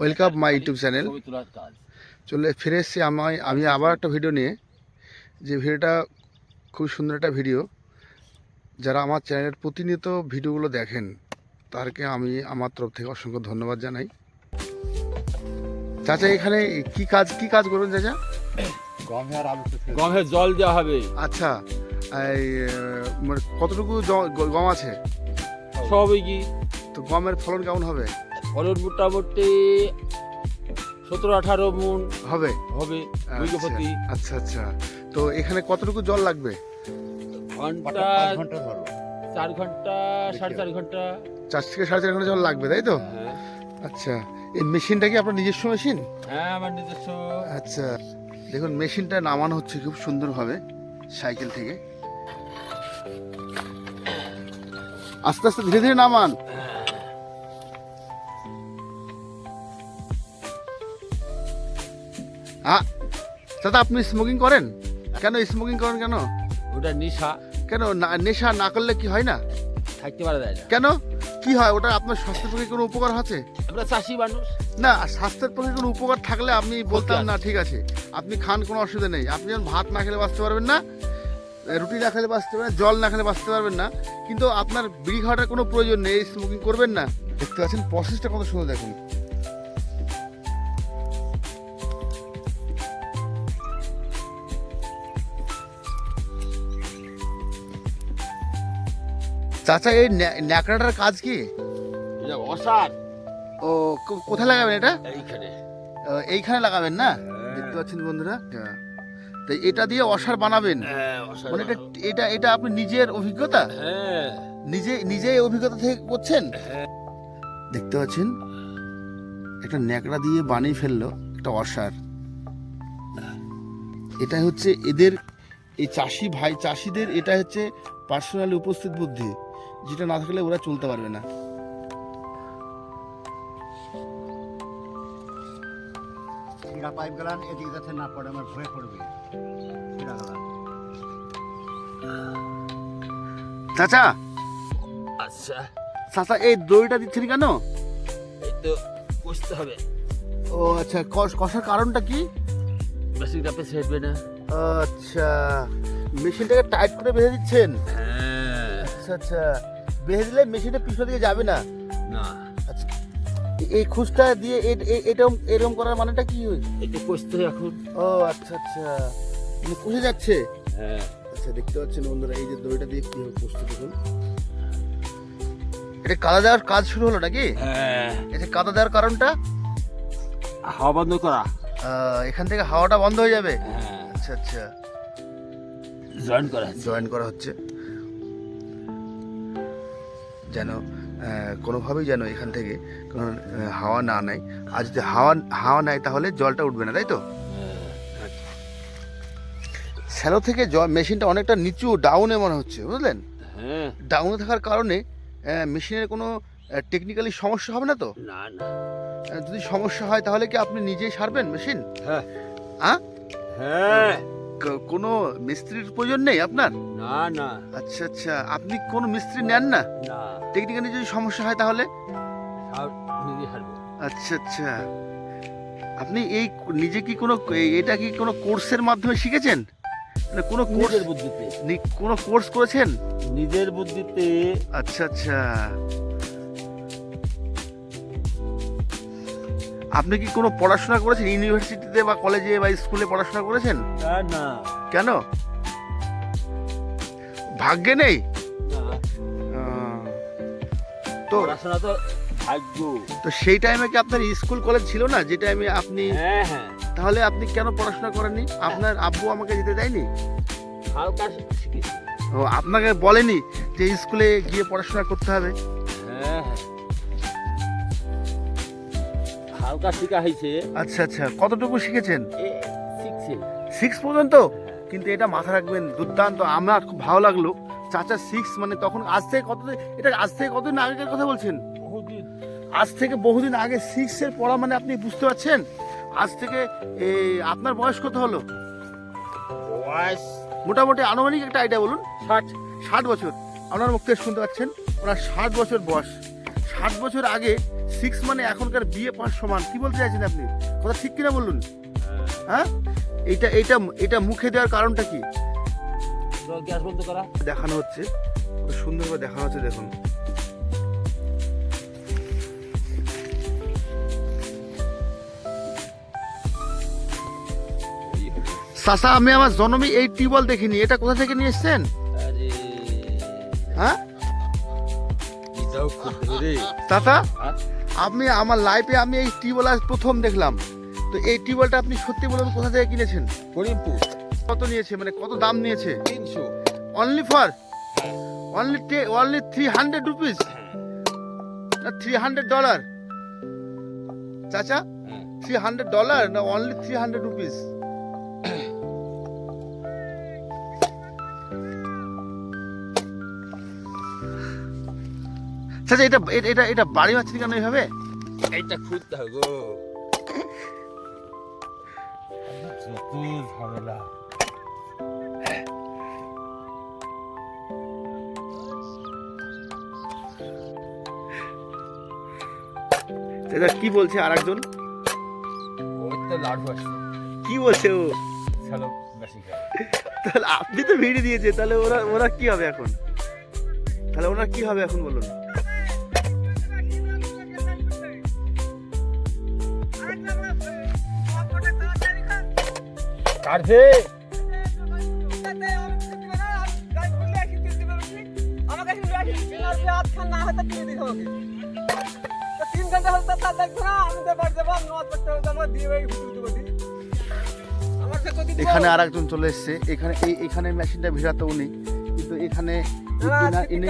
Welcome my YouTube channel চলে ফিরে এসেছি আমায়, আমি আবার একটা ভিডিও নিয়ে। যে ভিডিওটা খুব সুন্দর একটা ভিডিও যারা আমার চ্যানেলের প্রতিনিয়ত ভিডিওগুলো দেখেন তারকে আমি আমার তরফ থেকে অসংখ্য ধন্যবাদ জানাই। চাচা, এখানে কি কাজ কি কাজ করবেন চাচা? গমের জল দেওয়া হবে। আচ্ছা এই মানে কতটুকু গম আছে? সবই কি? তো গমের ফলন কেমন হবে? ফলন মোটামুটি সতেরো আঠারো মন হবে? হবে আচ্ছা, আচ্ছা আচ্ছা। তো এখানে কতটুকু জল লাগবে? ঘণ্টা চার ঘণ্টা সাড়ে চার ঘণ্টা। চার থেকে সাড়ে চার ঘণ্টা জল লাগবে তাই তো? হ্যাঁ। আচ্ছা এই মেশিনটা কি আপনার নিজস্ব মেশিন? হ্যাঁ আমার নিজস্ব। আচ্ছা দেখুন মেশিনটা নামানো হচ্ছে খুব সুন্দরভাবে সাইকেল থেকে। আস্তে আস্তে ধীরে ধীরে নামান। আ দাদা আপনি স্মোকিং করেন? কেন স্মোকিং করেন কেন? ওটা নিশা। কেন নেশা না করলে কি হয় না? থাকতে পারা যায় না কেন? কি হয়? ওটা আপনার স্বাস্থ্যের পক্ষে কোনো উপকার আছে? আমরা চাষি মানুষ। না স্বাস্থ্যের পক্ষে কোনো উপকার থাকলে আপনি বলতাম না ঠিক আছে। আপনি খান কোনো অসুবিধা নেই। আপনি যখন ভাত না খেলে বাঁচতে পারবেন না রুটি না খেলে বাঁচতে পারবেন জল না খেলে বাঁচতে পারবেন না কিন্তু আপনার বিড়ি খাওয়াটার কোনো প্রয়োজন নেই স্মোকিং করবেন না। দেখতে পাচ্ছেন প্রসেসটা কত সুন্দর দেখুন। চাচা এই ন্যা- ন্যাকড়াটার কাজ কি? অসার। ও কোথায় লাগাবেন এটা? এইখানে। এইখানে লাগাবেন না? দেখতে পাচ্ছেন বন্ধুরা। তো এটা দিয়ে অসার বানাবেন? হ্যাঁ মানে এটা এটা এটা আপনি নিজের অভিজ্ঞতা? হ্যাঁ। নিজে নিজে অভিজ্ঞতা থেকে করছেন? দেখতে পাচ্ছেন একটা ন্যাকড়া দিয়ে বানিয়ে ফেলল একটা অসার। এটা হচ্ছে এদের এই চাষি ভাই চাষিদের এটা হচ্ছে পার্সোনালি উপস্থিত বুদ্ধি। যেটা না থাকলে ওরা চলতে পারবে না। এরা পাইপ গেলান এদিকে যাতে না পড়ে আমার ভয়ে পড়বে। এরা গেলান চাচা! আচ্ছা। চাচা এই দইটা দিচ্ছেন কেন? এই তো কষতে হবে। ও আচ্ছা কষ কষার কারণটা কি? বেশিটা পেছে হেঁটবে না। আচ্ছা মেশিনটাকে টাইট করে বেঁধে দিচ্ছেন? হ্যাঁ। আচ্ছা আচ্ছা। বেঁধে দিলে মেশিনটা পিছন দিকে যাবে না? না। আচ্ছা। এই খুচটা দিয়ে এরকম এরকম করার মানেটা কি এই তো কষতে এখন। ও আচ্ছা আচ্ছা। মানে কষে যাচ্ছে? হ্যাঁ। আচ্ছা দেখতে পাচ্ছেন বন্ধুরা এই যে দইটা দিয়ে কি হবে কষতে দেখুন। এটা কাদা দেওয়ার কাজ শুরু হলো নাকি? হ্যাঁ। এটা কাদা দেওয়ার কারণটা? হাওয়া বন্ধ করা। এখান থেকে হাওয়াটা বন্ধ হয়ে যাবে? হ্যাঁ। আচ্ছা আচ্ছা। জয়েন করা জয়েন করা হচ্ছে। যেন কোনোভাবেই যেন এখান থেকে কোনো হাওয়া না নেয়। আর যদি হাওয়া হাওয়া নেয় তাহলে জলটা উঠবে না তাই তো? হ্যাঁ স্যালো থেকে জল মেশিনটা অনেকটা নিচু ডাউনে মনে হচ্ছে বুঝলেন? হ্যাঁ। ডাউনে থাকার কারণে মেশিনের কোনো টেকনিক্যালি সমস্যা হবে না তো? না না। যদি সমস্যা হয় তাহলে কি আপনি নিজেই সারবেন মেশিন? হ্যাঁ। হ্যাঁ হ্যাঁ। কোনো মিস্ত্রির প্রয়োজন নেই আপনার? না না। আচ্ছা আচ্ছা। আপনি কোনো মিস্ত্রি নেন না? না। টেকনিক্যালি যদি সমস্যা হয় তাহলে? আচ্ছা আচ্ছা। আপনি এই নিজে কি কোনো এটা কি কোনো কোর্সের মাধ্যমে শিখেছেন? মানে কোনো কোর্স নিজের বুদ্ধিতে কোনো কোর্স করেছেন? নিজের বুদ্ধিতে। আচ্ছা আচ্ছা। আপনি কি কোনো পড়াশোনা করেছেন? ইউনিভার্সিটিতে বা কলেজে বা স্কুলে পড়াশোনা করেছেন? না কেন? ভাগ্যে নেই? তো পড়াশোনা তো ভাগ্য। তো সেই টাইমে কি আপনার স্কুল কলেজ ছিল না? যে টাইমে আপনি হ্যাঁ হ্যাঁ। তাহলে আপনি কেন পড়াশোনা করেননি? আপনার আব্বু আমাকে যেতে দেয়নি? হালকা ও আপনাকে বলেনি যে স্কুলে গিয়ে পড়াশোনা করতে হবে? হ্যাঁ হ্যাঁ। হালকা শিখা হয়েছে। আচ্ছা আচ্ছা কতটুকু শিখেছেন? শিখছে সিক্স পর্যন্ত? কিন্তু এটা মাথা রাখবেন দুর্দান্ত। আমার খুব ভালো লাগল। চাচা সিক্স মানে তখন আজ থেকে কতদিন এটা আজ থেকে কতদিন আগেকার কথা বলছেন? আজ থেকে বহুদিন আগে সিক্স এর পড়া মানে আপনি বুঝতে পারছেন? আজ থেকে আপনার বয়স কত হলো? বয়স মোটামুটি আনুমানিক একটা আইডিয়া বলুন। ষাট। ষাট বছর। আপনার মুখ থেকে শুনতে পাচ্ছেন ওনার ষাট বছর বয়স। ষাট বছর আগে সিক্স মানে এখনকার বিয়ে পাঁচ সমান কি বলতে চাইছেন আপনি? কথা ঠিক কিনা বলুন? হ্যাঁ? এইটা এইটা এটা মুখে দেওয়ার কারণটা কি? গ্যাস বন্ধ করা দেখানো হচ্ছে। সুন্দরভাবে দেখানো হচ্ছে দেখুন। সাসা আমি আমার জন্মে এই টিউবওয়েল দেখিনি। এটা কোথা থেকে নিয়ে এসছেন? হ্যাঁ? এটাও আপনি আমার লাইফে আমি এই টিউবওয়েল আজ প্রথম দেখলাম। তো এই টিউবওয়েলটা আপনি সত্যি বলুন কোথা থেকে কিনেছেন? করিমপুর। কত নিয়েছে? মানে কত দাম নিয়েছে? তিনশো। Only for only only three hundred rupees না থ্রি হান্ড্রেড ডলার চাচা। থ্রি হান্ড্রেড ডলার না অনলি থ্রি হান্ড্রেড রুপিস চাচা এটা এটা- এটা এটা বাড়ি মারছেন কেন এইভাবে? এইটা খুঁজতে হবে গো। যত ঝামেলা। কি বলছে আর একজন কি বলছে ও? তাহলে আপনি তো ভিড় দিয়েছে তাহলে ওরা ওরা কি হবে এখন? তাহলে ওরা কি হবে এখন বলুন? এখানে আর একজন চলে এসছে। এখানে এই এখানে মেশিনটা ভিড়াতে উনি কিন্তু এখানে ইনা-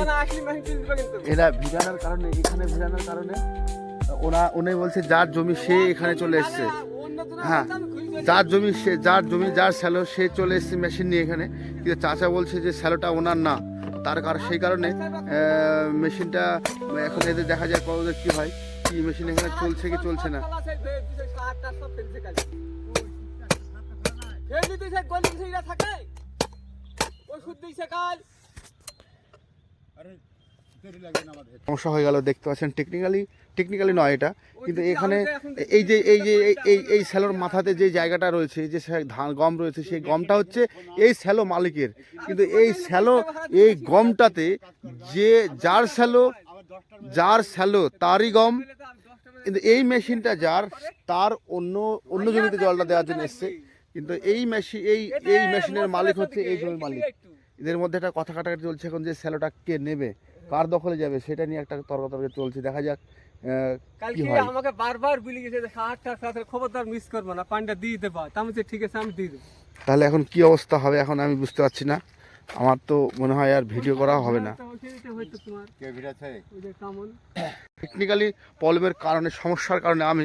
এরা ভিড়ানোর কারণে এখানে ভিড়ানোর কারণে ওরা উনি বলছে যার জমি সে এখানে চলে এসছে। হ্যাঁ। যার জমি সে যার জমি যার স্যালো, সে চলে এসছে মেশিন নিয়ে এখানে। কিন্তু চাচা বলছে যে স্যালোটা ওনার না। তার কারণ সেই কারণে মেশিনটা এখন এদের দেখা যায় কতদের কি হয়। কি মেশিন এখানে চলছে কি চলছে না। আরে দেরি লাগে না আমাদের সমস্যা হয়ে গেল দেখতে পাচ্ছেন টেকনিক্যালি টেকনিক্যালি নয় এটা কিন্তু এখানে এই যে এই যে এই- এই স্যালোর মাথাতে যে জায়গাটা রয়েছে এই যে ধান গম রয়েছে সেই গমটা হচ্ছে এই স্যালো মালিকের। কিন্তু এই স্যালো এই গমটাতে যে যার স্যালো যার স্যালো তারই গম কিন্তু এই মেশিনটা যার তার অন্য অন্য জমিতে জলটা দেওয়ার জন্য এসছে। কিন্তু এই মেশিন এই এই মেশিনের মালিক হচ্ছে এই জমির মালিক। এদের মধ্যে একটা কথা কাটাকাটি চলছে এখন যে স্যালোটা কে নেবে? কার দখলে যাবে সেটা নিয়ে একটা তর্কতর্কে চলছে। দেখা যাক কালকে আমাকে বারবার বলে গেছে যে সাতটা সাথে খবরদার মিস করব না পানিটা দিয়ে দেবা তা আমি ঠিক আছে আমি দিয়ে দেবো। তাহলে এখন কি অবস্থা হবে এখন আমি বুঝতে পারছি না। আমার তো মনে হয় আর ভিডিও করা হবে না। টেকনিক্যালি প্রবলেমের কারণে সমস্যার কারণে আমি